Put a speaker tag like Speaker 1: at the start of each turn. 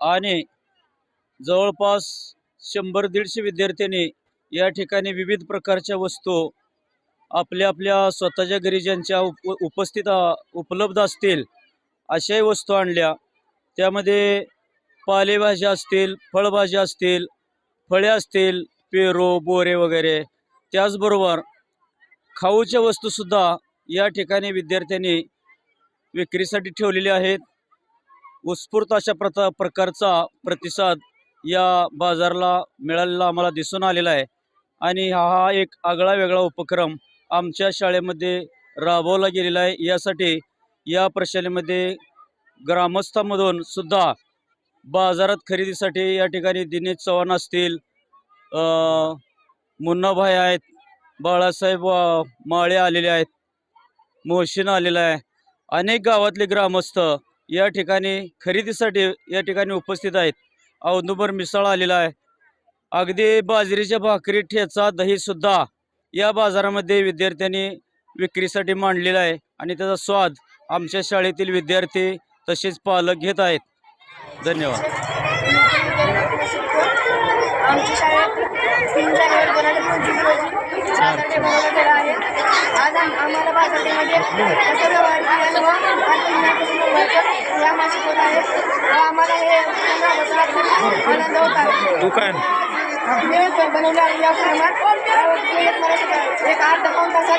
Speaker 1: आणि जवळपास शंभर दीडशे विद्यार्थ्यांनी या ठिकाणी विविध प्रकारच्या वस्तू आपल्या आपल्या स्वतःच्या घरी ज्यांच्या उप उपस्थित उपलब्ध असतील अशाही वस्तू आणल्या. त्यामध्ये पालेभाज्या असतील फळभाज्या असतील फळे असतील पेरू बोरे वगैरे. त्याचबरोबर खाऊच्या वस्तूसुद्धा या ठिकाणी विद्यार्थ्यांनी विक्रीसाठी ठेवलेले आहेत. उत्स्फूर्त अशा प्रता प्रकारचा प्रतिसाद या बाजारला मिळालेला आम्हाला दिसून आलेला आहे. आणि हा एक आगळा वेगळा उपक्रम आमच्या शाळेमध्ये राबवला गेलेला आहे. यासाठी या प्रशालेमध्ये ग्रामस्थांमधून सुद्धा बाजारात खरेदीसाठी या ठिकाणी दिनेश चव्हाण असतील मुन्नाभाई आहेत बाळासाहेब माळे आलेले आहेत मोहसिन आलेला आहे. अनेक गावातले ग्रामस्थ या ठिकाणी खरेदीसाठी या ठिकाणी उपस्थित आहेत. औदुंबर मिसळ आलेला आहे. अगदी बाजरीच्या भाकरी ठेचा दहीसुद्धा या बाजारामध्ये विद्यार्थ्यांनी विक्रीसाठी मांडलेला आहे आणि त्याचा स्वाद आमच्या शाळेतील विद्यार्थी तसेच पालक घेत आहेत. धन्यवाद.
Speaker 2: आमच्या शाळेत तीन जानेवारी दोन हजार पंचवीस रोजी आज आम्हाला कसं व्यवहार केल्यानं व आत्मनिर्भर बनवायचं हे आम्हाला शिकवत आहे व आम्हाला हे उपक्रम राबवताना खूप आनंद
Speaker 3: दुकान.
Speaker 2: मी बनवले आहे या उपक्रमात एक मला एक अर्धा पाऊन तासात